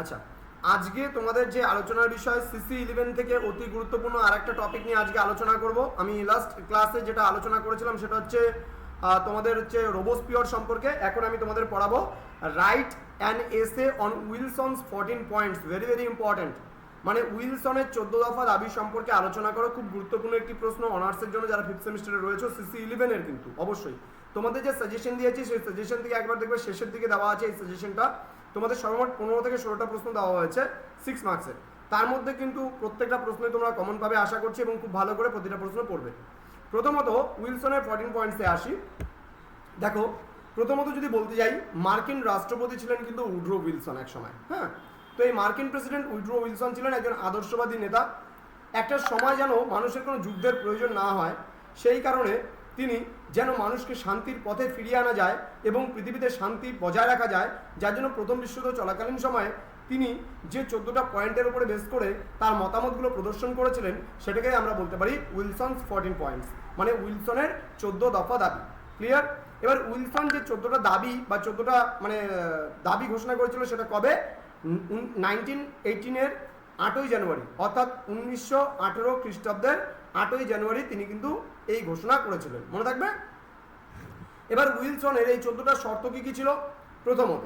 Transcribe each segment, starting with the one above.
আচ্ছা আজকে তোমাদের যে আলোচনার বিষয় সিসি ইলেভেন থেকে অতি গুরুত্বপূর্ণ আর একটা টপিক নিয়ে আজকে আলোচনা করব। আমি লাস্ট ক্লাসে যেটা আলোচনা করেছিলাম সেটা হচ্ছে তোমাদের হচ্ছে রোবোস্পিয়র সম্পর্কে। এখন আমি তোমাদের পড়াবো write an essay on Wilson's fourteen points very very important মানে উইলসনের চোদ্দ দফা দাবি সম্পর্কে আলোচনা করো, খুব গুরুত্বপূর্ণ একটি প্রশ্ন অনার্সের জন্য যারা ফিফথ সেমিস্টারে রয়েছে সিসি ইলেভেনের কিন্তু, অবশ্যই। তোমাদের যে সাজেশন দিয়েছি, সেই সাজেশন থেকে একবার দেখবে শেষের দিকে দেওয়া আছে এই সাজেশনটা তোমাদের সর্বমোট পনেরো থেকে ষোলোটা প্রশ্ন দেওয়া হয়েছে সিক্স মার্কসের তার মধ্যে কিন্তু প্রত্যেকটা প্রশ্নই তোমরা কমন পাবে আশা করছি এবং খুব ভালো করে প্রতিটা প্রশ্ন পড়বে। প্রথমত উইলসনের ফোরটিন পয়েন্টসে আসি। দেখো, প্রথমত যদি বলতে যাই, মার্কিন রাষ্ট্রপতি ছিলেন কিন্তু উড্রো উইলসন এক সময় হ্যাঁ? তো এই মার্কিন প্রেসিডেন্ট উড্রো উইলসন ছিলেন একজন আদর্শবাদী নেতা। একটা সময় যেন মানুষের কোনো যুদ্ধের প্রয়োজন না হয়, সেই কারণে তিনি যেন মানুষকে শান্তির পথে ফিরিয়ে আনা যায় এবং পৃথিবীতে শান্তি বজায় রাখা যায়, যার জন্য প্রথম বিশ্বযুদ্ধ চলাকালীন সময়ে তিনি যে চোদ্দোটা পয়েন্টের উপরে বেস করে তার মতামতগুলো প্রদর্শন করেছিলেন সেটাকে আমরা বলতে পারি উইলসনস ফোরটিন পয়েন্টস মানে উইলসনের চোদ্দ দফা দাবি। ক্লিয়ার এবার উইলসন যে চোদ্দোটা দাবি বা চোদ্দোটা মানে দাবি ঘোষণা করেছিল সেটা কবে? নাইনটিন এইটিনের আটই জানুয়ারি, অর্থাৎ উনিশশো আঠেরো খ্রিস্টাব্দের আটই জানুয়ারি তিনি কিন্তু এই ঘোষণা করেছিলেন। মনে থাকবে? এবার উইলসনের এই চোদ্দটা শর্ত কি কি ছিল? প্রথমত,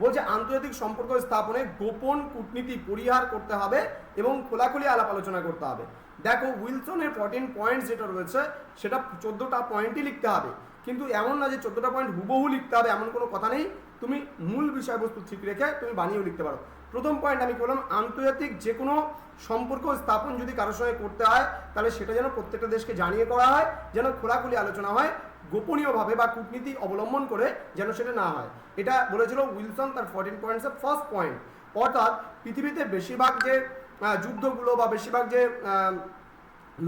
বলছে আন্তর্জাতিক সম্পর্ক স্থাপনে গোপন কূটনীতি পরিহার করতে হবে এবং খোলাখুলি আলাপ আলোচনা করতে হবে। দেখো, উইলসনের ফোরটিন পয়েন্ট যেটা রয়েছে, সেটা চোদ্দোটা পয়েন্টই লিখতে হবে। কিন্তু এমন না যে চোদ্দোটা পয়েন্ট হুবহু লিখতে হবে, এমন কোনো কথা নেই। তুমি মূল বিষয়বস্তু ঠিক রেখে তুমি বানিয়েও লিখতে পারো। প্রথম পয়েন্ট আমি বললাম আন্তর্জাতিক যে কোনো সম্পর্ক স্থাপন যদি কারোর সঙ্গে করতে হয়, তাহলে সেটা যেন প্রত্যেকটা দেশকে জানিয়ে করা হয়, যেন খোলাখুলি আলোচনা হয়, গোপনীয়ভাবে বা কূটনীতি অবলম্বন করে যেন সেটা না হয়। এটা বলেছিল উইলসন তার ফোরটিন পয়েন্টসের ফার্স্ট পয়েন্ট অর্থাৎ পৃথিবীতে বেশিরভাগ যে যুদ্ধগুলো বা বেশিরভাগ যে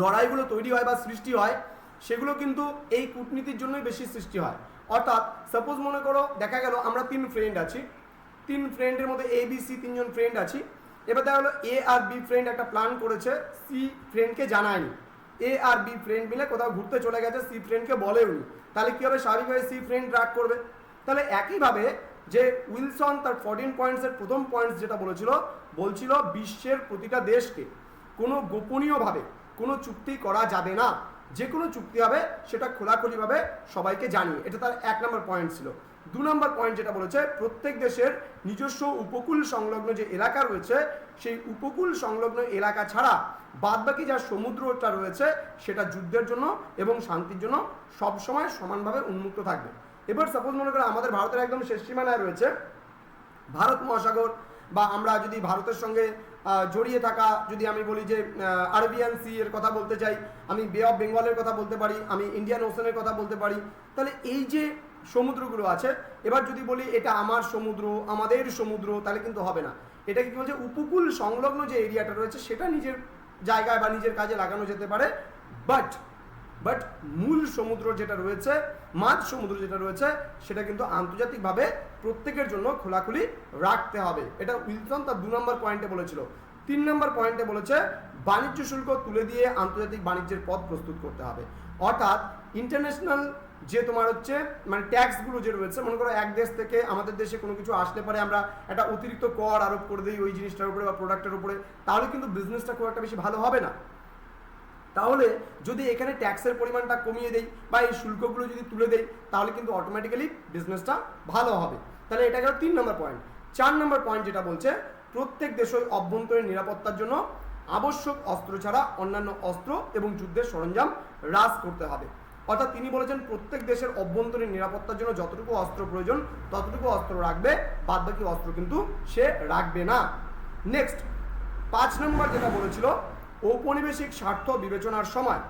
লড়াইগুলো তৈরি হয় বা সৃষ্টি হয়, সেগুলো কিন্তু এই কূটনীতির জন্যই বেশি সৃষ্টি হয়। অর্থাৎ সাপোজ মনে করো, দেখা গেল আমরা তিন ফ্রেন্ড আছি। তিন ফ্রেন্ডের মধ্যে এ বি সি তিনজন ফ্রেন্ড আছি। এবার দেখা হলো এ আর বি ফ্রেন্ড একটা প্ল্যান করেছে সি ফ্রেন্ডকে জানায়নি। এ আর বি ফ্রেন্ড মিলে কোথাও ঘুরতে চলে গেছে সি ফ্রেন্ডকে বলেওনি। তাহলে কী হবে? স্বাভাবিকভাবে সি ফ্রেন্ড রাগ করবে। তাহলে একইভাবে যে উইলসন তার ফোরটিন পয়েন্টসের প্রথম পয়েন্টস যেটা বলেছিল, বলছিল বিশ্বের প্রতিটা দেশকে। কোনো গোপনীয়ভাবে কোনো চুক্তি করা যাবে না। যে কোনো চুক্তি হবে, সেটা খোলাখুলিভাবে সবাইকে জানিয়ে। এটা তার এক নম্বর পয়েন্ট ছিল। দু নম্বর পয়েন্ট যেটা বলেছে, প্রত্যেক দেশের নিজস্ব উপকূল সংলগ্ন যে এলাকা রয়েছে, সেই উপকূল সংলগ্ন এলাকা ছাড়া বাদবাকি যা সমুদ্রটা রয়েছে, সেটা যুদ্ধের জন্য এবং শান্তির জন্য সবসময় সমানভাবে উন্মুক্ত থাকবে। এবার সাপোজ মনে করো আমাদের ভারতের একদম শেষ সীমানায় রয়েছে, ভারত মহাসাগর, বা আমরা যদি ভারতের সঙ্গে জড়িয়ে থাকা, যদি আমি বলি যে আরবিয়ান সি এর কথা বলতে চাই, আমি বে অফ বেঙ্গলের কথা বলতে পারি, আমি ইন্ডিয়ান ওশানের কথা বলতে পারি, তাহলে এই যে সমুদ্রগুলো আছে, এবার যদি বলি এটা আমার সমুদ্র, আমাদের সমুদ্র, তাহলে কিন্তু হবে না। এটা কি বলছে? উপকূল সংলগ্ন যে এরিয়াটা রয়েছে, সেটা নিজের জায়গায় বা নিজের কাজে লাগানো যেতে পারে বাট বাট মূল সমুদ্র যেটা রয়েছে, মাঝ সমুদ্র যেটা রয়েছে, সেটা কিন্তু আন্তর্জাতিকভাবে প্রত্যেকের জন্য খোলাখুলি রাখতে হবে। এটা উইলসন তার দু নম্বর পয়েন্টে বলেছিল। তিন নম্বর পয়েন্টে বলেছে, বাণিজ্য শুল্ক তুলে দিয়ে আন্তর্জাতিক বাণিজ্যের পথ প্রস্তুত করতে হবে। অর্থাৎ ইন্টারন্যাশনাল যে তোমার হচ্ছে মানে ট্যাক্সগুলো যে রয়েছে, মনে করো এক দেশ থেকে আমাদের দেশে কোনো কিছু আসলে পারে আমরা একটা অতিরিক্ত কর আরোপ করে দিই ওই জিনিসটার উপরে বা প্রোডাক্টের উপরে, তাহলে কিন্তু বিজনেসটা খুব একটা বেশি ভালো হবে না। তাহলে যদি এখানে ট্যাক্সের পরিমাণটা কমিয়ে দেই বা এই শুল্কগুলো যদি তুলে দেই, তাহলে কিন্তু অটোমেটিক্যালি বিজনেসটা ভালো হবে। তাহলে এটা গেল তিন নম্বর পয়েন্ট চার নম্বর পয়েন্ট যেটা বলছে, প্রত্যেক দেশই অভ্যন্তরীণ নিরাপত্তার জন্য আবশ্যক অস্ত্র ছাড়া অন্যান্য অস্ত্র এবং যুদ্ধের সরঞ্জাম হ্রাস করতে হবে। অর্থাৎ তিনি বলেছেন, প্রত্যেক দেশের অভ্যন্তরীণ নিরাপত্তার জন্য যতটুকু অস্ত্র প্রয়োজন, ততটুকু অস্ত্র রাখবে, বাদবাকি অস্ত্র কিন্তু সে রাখবে না। নেক্সট পাঁচ নম্বর যেটা বলেছিল ঔপনিবেশিক স্বার্থ বিবেচনার সময়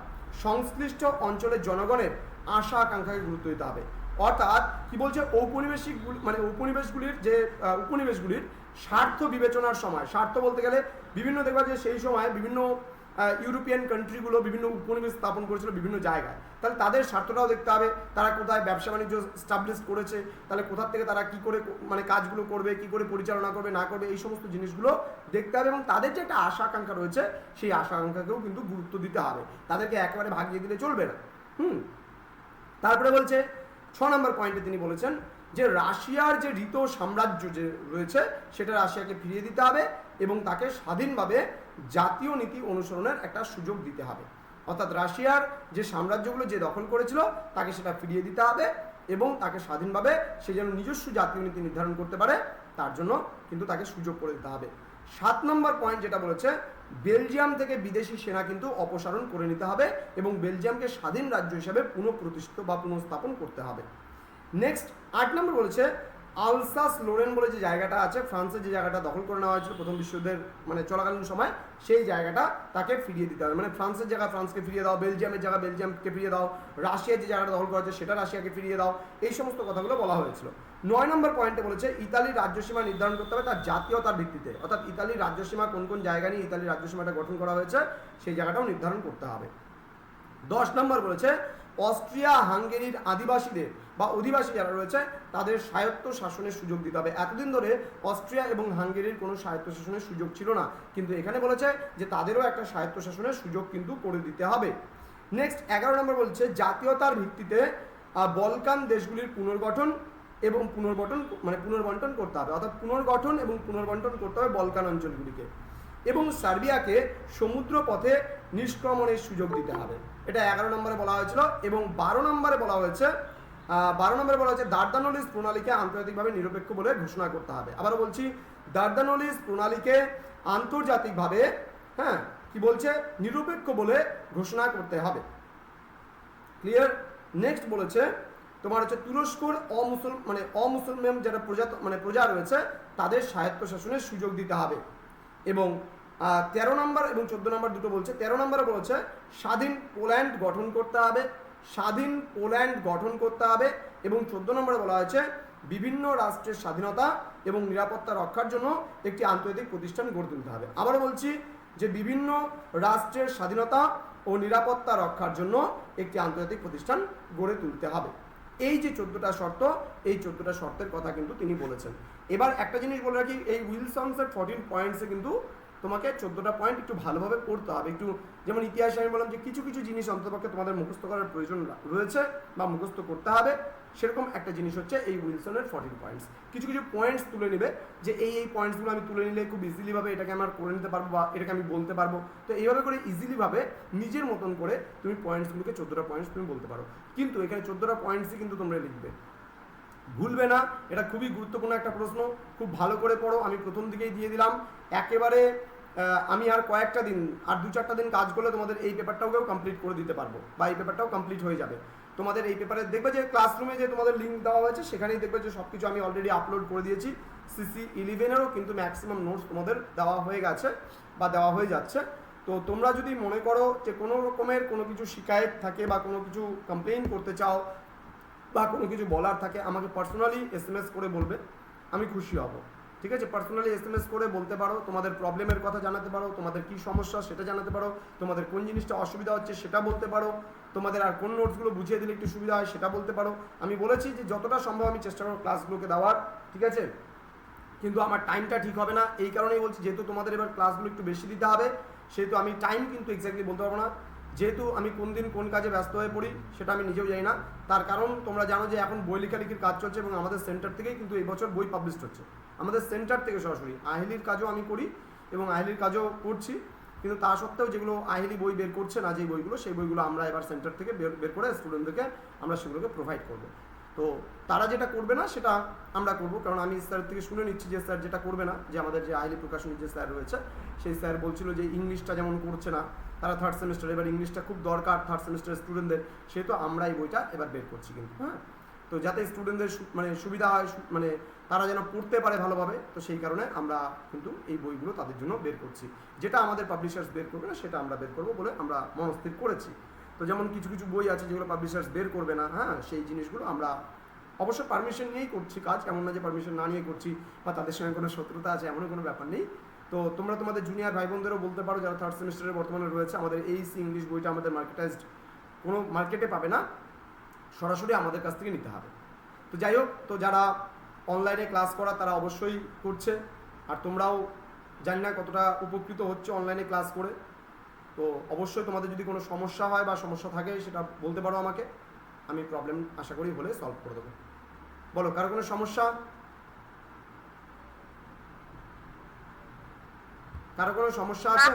সংশ্লিষ্ট অঞ্চলের জনগণের আশা আকাঙ্ক্ষাকে গুরুত্ব দিতে হবে। অর্থাৎ কি বলছে? ঔপনিবেশিক মানে উপনিবেশগুলির যে উপনিবেশগুলির স্বার্থ বিবেচনার সময়। স্বার্থ বলতে গেলে বিভিন্ন দেখবা যে সেই সময় বিভিন্ন ইউরোপিয়ান কান্ট্রিগুলো বিভিন্ন উপনিবেশ স্থাপন করেছিল বিভিন্ন জায়গায়। তাহলে তাদের স্বার্থটাও দেখতে হবে, তারা কোথায় ব্যবসা বাণিজ্য স্টাবলিশ করেছে, তাহলে কোথা থেকে তারা কি করে মানে কাজগুলো করবে, কি করে পরিচালনা করবে, না করবে, এই সমস্ত জিনিসগুলো দেখতে হবে এবং তাদের যে একটা আশা আকাঙ্ক্ষা রয়েছে, সেই আশা আকাঙ্ক্ষাকেও কিন্তু গুরুত্ব দিতে হবে। তাদেরকে একেবারে ভাগিয়ে দিলে চলবে না। হুম। তারপরে বলছে, ছ নম্বর পয়েন্টে তিনি বলেছেন যে রাশিয়ার যে ঋত সাম্রাজ্য যে রয়েছে, সেটা রাশিয়াকে ফিরিয়ে দিতে হবে এবং তাকে স্বাধীনভাবে জাতীয় নীতি অনুসরণের একটা সুযোগ দিতে হবে। অর্থাৎ রাশিয়ার যে সাম্রাজ্যগুলো যে দখল করেছিল, তাকে সেটা ফিরিয়ে দিতে হবে এবং তাকে স্বাধীনভাবে সে যেন নিজস্ব জাতীয় নীতি নির্ধারণ করতে পারে, তার জন্য কিন্তু তাকে সুযোগ করে দিতে হবে। সাত নম্বর পয়েন্ট যেটা বলেছে, বেলজিয়াম থেকে বিদেশি সেনা কিন্তু অপসারণ করে নিতে হবে এবং বেলজিয়ামকে স্বাধীন রাজ্য হিসেবে পুনঃপ্রতিষ্ঠিত বা পুনঃস্থাপন করতে হবে। নেক্সট আট নম্বর বলেছে, আলসাস লোরেন বলে যে জায়গাটা আছে, ফ্রান্সের যে জায়গাটা দখল করে নেওয়া হয়েছিল প্রথম বিশ্বযুদ্ধের মানে চলাকালীন সময়, সেই জায়গাটা তাকে ফিরিয়ে দিতে হবে। মানে ফ্রান্সের জায়গা ফ্রান্সকে ফিরিয়ে দাও, বেলজিয়ামের জায়গা বেলজিয়ামকে ফিরিয়ে দাও, রাশিয়ার যে জায়গাটা দখল করা হয়েছে সেটা রাশিয়াকে ফিরিয়ে দাও, এই সমস্ত কথাগুলো বলা হয়েছিল। নয় নম্বর পয়েন্টে বলেছে, ইতালির রাজ্যসীমা নির্ধারণ করতে হবে তার জাতীয়তার ভিত্তিতে। অর্থাৎ ইতালির রাজ্যসীমা কোন কোন জায়গা নিয়ে ইতালির রাজ্যসীমাটা গঠন করা হয়েছে, সেই জায়গাটাও নির্ধারণ করতে হবে। দশ নম্বর বলেছে অস্ট্রিয়া, হাঙ্গেরির আদিবাসীদের বা অধিবাসী যারা রয়েছে, তাদের স্বায়ত্ত শাসনের সুযোগ দিতে হবে। এতদিন ধরে অস্ট্রিয়া এবং হাঙ্গেরির কোনো স্বায়ত্ত শাসনের সুযোগ ছিল না। কিন্তু এখানে বলেছে যে, তাদেরও একটা স্বায়ত্ত শাসনের সুযোগ কিন্তু করে দিতে হবে। নেক্সট এগারো নম্বর বলছে, জাতীয়তার ভিত্তিতে বলকান দেশগুলির পুনর্গঠন এবং পুনর্গঠন মানে পুনর্বন্টন করতে হবে। অর্থাৎ পুনর্গঠন এবং পুনর্বন্টন করতে হবে বলকান অঞ্চলগুলিকে। এবং সার্বিয়াকে সমুদ্র পথে নিষ্ক্রমণের সুযোগ দিতে হবে। এটা এগারো নম্বরে বলা হয়েছিল এবং বারো নম্বরে বলা হয়েছে বারো নম্বরে বলা হয়েছে, দার্দানলিস প্রণালীকে আন্তর্জাতিকভাবে নিরপেক্ষ বলে ঘোষণা করতে হবে। আবারও বলছি, দার্দানলিস প্রণালীকে আন্তর্জাতিকভাবে হ্যাঁ কি বলছে? নিরপেক্ষ বলে ঘোষণা করতে হবে। ক্লিয়ার নেক্সট বলেছে, তোমার হচ্ছে তুরস্কর অমুসল মানে অমুসলমান যারা প্রজা মানে প্রজা রয়েছে, তাদের স্বায়ত্ত শাসনের সুযোগ দিতে হবে। এবং তেরো নম্বর এবং চোদ্দ নম্বর দুটো বলছে, তেরো নম্বরে বলেছে, স্বাধীন পোল্যান্ড গঠন করতে হবে, স্বাধীন পোল্যান্ড গঠন করতে হবে এবং চোদ্দ নম্বরে বলা হয়েছে, বিভিন্ন রাষ্ট্রের স্বাধীনতা এবং নিরাপত্তা রক্ষার জন্য একটি আন্তর্জাতিক প্রতিষ্ঠান গড়ে তুলতে হবে। আবারও বলছি যে বিভিন্ন রাষ্ট্রের স্বাধীনতা ও নিরাপত্তা রক্ষার জন্য একটি আন্তর্জাতিক প্রতিষ্ঠান গড়ে তুলতে হবে। এই যে চোদ্দটা শর্ত, এই চোদ্দটা শর্তের কথা কিন্তু তিনি বলেছেন। এবার একটা জিনিস বলে রাখি, এই উইলসনসের ফোরটিন পয়েন্টসে কিন্তু তোমাকে চোদ্দোটা পয়েন্ট একটু ভালোভাবে পড়তে হবে। একটু যেমন ইতিহাসে আমি বললাম যে কিছু কিছু জিনিস অন্ততপক্ষে তোমাদের মুখস্থ করার প্রয়োজন রয়েছে বা মুখস্থ করতে হবে। সেরকম একটা জিনিস হচ্ছে এই উইলসনের ফর্টিন পয়েন্টস কিছু কিছু পয়েন্টস তুলে নেবে যে এই এই পয়েন্টসগুলো আমি তুলে নিলে খুব ইজিলিভাবে এটাকে আমার করে নিতে পারব বা এটাকে আমি বলতে পারব। তো এইভাবে করে ইজিলিভাবে নিজের মতন করে তুমি পয়েন্টসগুলোকে চোদ্দোটা পয়েন্টস তুমি বলতে পারো। কিন্তু এখানে চোদ্দোটা পয়েন্টসই কিন্তু তোমরা লিখবে। ভুলবে না, এটা খুবই গুরুত্বপূর্ণ একটা প্রশ্ন। খুব ভালো করে পড়ো, আমি প্রথম দিকেই দিয়ে দিলাম। একেবারে আমি আর কয়েকটা দিন, আর দু চারটা দিন কাজ করলে তোমাদের এই পেপারটাকেও কমপ্লিট করে দিতে পারব, বা এই পেপারটাও কমপ্লিট হয়ে যাবে। তোমাদের এই পেপারে দেখবে যে ক্লাসরুমে যে তোমাদের লিঙ্ক দেওয়া হয়েছে, সেখানেই দেখবে যে সব কিছু আমি অলরেডি আপলোড করে দিয়েছি। সিসি ইলেভেনেরও কিন্তু ম্যাক্সিমাম নোটস তোমাদের দেওয়া হয়ে গেছে, বা দেওয়া হয়ে যাচ্ছে। তো তোমরা যদি মনে করো যে কোনো রকমের কোনো কিছু শিকায়ত থাকে, বা কোনো কিছু কমপ্লেন করতে চাও, বা কোনো কিছু বলার থাকে, আমাকে পার্সোনালি এস করে বলবে, আমি খুশি হব। ঠিক আছে? পার্সোনালি এস এম এস করে বলতে পারো, তোমাদের প্রবলেমের কথা জানাতে পারো, তোমাদের কি সমস্যা সেটা জানাতে পারো, তোমাদের কোন জিনিসটা অসুবিধা হচ্ছে সেটা বলতে পারো, তোমাদের আর কোন নোটসগুলো বুঝিয়ে দিলে একটু সুবিধা হয় সেটা বলতে পারো। আমি বলেছি যে যতটা সম্ভব আমি চেষ্টা করব ক্লাসগুলোকে দেওয়ার, ঠিক আছে? কিন্তু আমার টাইমটা ঠিক হবে না, এই কারণেই বলছি যেহেতু তোমাদের এবার ক্লাসগুলো একটু বেশি দিতে হবে, সেহেতু আমি টাইম কিন্তু এক্স্যাক্টলি বলতে পারব না। যেহেতু আমি কোন দিন কোন কাজে ব্যস্ত হয়ে পড়ি, সেটা আমি নিজেও জানি না। তার কারণ তোমরা জানো যে এখন বই লেখালেখির কাজ চলছে এবং আমাদের সেন্টার থেকেই কিন্তু এই বছর বই পাবলিশ হচ্ছে। আমাদের সেন্টার থেকে সরাসরি আহেলির কাজও আমি করি এবং আহেলির কাজও করছি। কিন্তু তা সত্ত্বেও যেগুলো আহেলি বই বের করছে না যে বইগুলো, সেই বইগুলো আমরা এবার সেন্টার থেকে বের বের করে স্টুডেন্টদেরকে আমরা সেগুলোকে প্রোভাইড করব। তো তারা যেটা করবে না, সেটা আমরা করব। কারণ আমি স্যার থেকে শুনে নিচ্ছি যে স্যার যেটা করবে না, যে আমাদের যে আইলি প্রকাশনীর যে স্যার রয়েছে, সেই স্যার বলছিল যে ইংলিশটা যেমন করছে না তারা থার্ড সেমিস্টার এবার ইংলিশটা খুব দরকার থার্ড সেমিস্টার স্টুডেন্টদের সেহেতু আমরা এই বইটা এবার বের করছি কিন্তু হ্যাঁ? তো যাতে স্টুডেন্টদের মানে সুবিধা হয় মানে তারা যেন পড়তে পারে ভালোভাবে, তো সেই কারণে আমরা কিন্তু এই বইগুলো তাদের জন্য বের করছি। যেটা আমাদের পাবলিশার্স বের করবে না, সেটা আমরা বের করব বলে আমরা মনস্থির করেছি। তো যেমন কিছু কিছু বই আছে যেগুলো পাবলিশার্স বের করবে না হ্যাঁ? সেই জিনিসগুলো আমরা অবশ্য পারমিশন নিয়েই করছি কাজ, এমন না যে পারমিশন না নিয়ে করছি বা তাদের সঙ্গে কোনো শত্রুতা আছে এমন কোনো ব্যাপার নেই। তো তোমরা তোমাদের জুনিয়র ভাই বোনদেরও বলতে পারো যারা থার্ড সেমিস্টারে বর্তমানে রয়েছে, আমাদের এই সি ইংলিশ বইটা আমাদের মার্কেটাইজড কোনো মার্কেটে পাবে না, সরাসরি আমাদের কাছ থেকে নিতে হবে। তো যাই হোক, তো যারা অনলাইনে ক্লাস করা তারা অবশ্যই করছে, আর তোমরাও জানি না কতটা উপকৃত হচ্ছে অনলাইনে ক্লাস করে। তো অবশ্যই তোমাদের যদি কোনো সমস্যা হয় বা সমস্যা থাকে সেটা বলতে পারো আমাকে, আমি প্রবলেম আশা করি হলে সলভ করে দেবো। বলো, কারও কোনো সমস্যা? কারও কোনো সমস্যা আছে?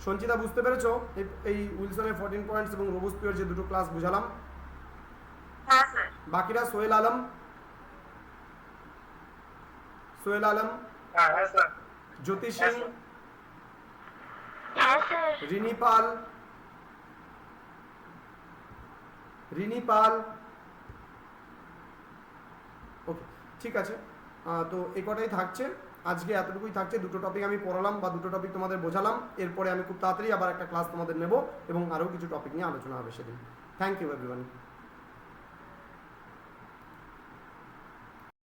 সঞ্চিতা বুঝতে পেরেছ? এই- এই উইলসনের ফোরটিন পয়েন্টস এবং রোবোস্পিয়র যে দুটো ক্লাস বুঝালাম। হ্যাঁ স্যার বাকিরা সোহেল আলম। সোহেল আলম। হ্যাঁ হ্যাঁ স্যার। জ্যোতি হ্যাঁ, সিং। হ্যাঁ রিনি পাল। রিনি পাল। ওকে ঠিক আছে। আহ, তো এ কটাই থাকছে। আজকে এতটুকুই থাকছে, দুটো টপিক আমি পড়ালাম বা দুটো টপিক তোমাদের বোঝালাম। এরপরে আমি খুব তাড়াতাড়ি আবার একটা ক্লাস তোমাদের নেব এবং আরও কিছু টপিক নিয়ে আলোচনা হবে সেদিন। Thank you everyone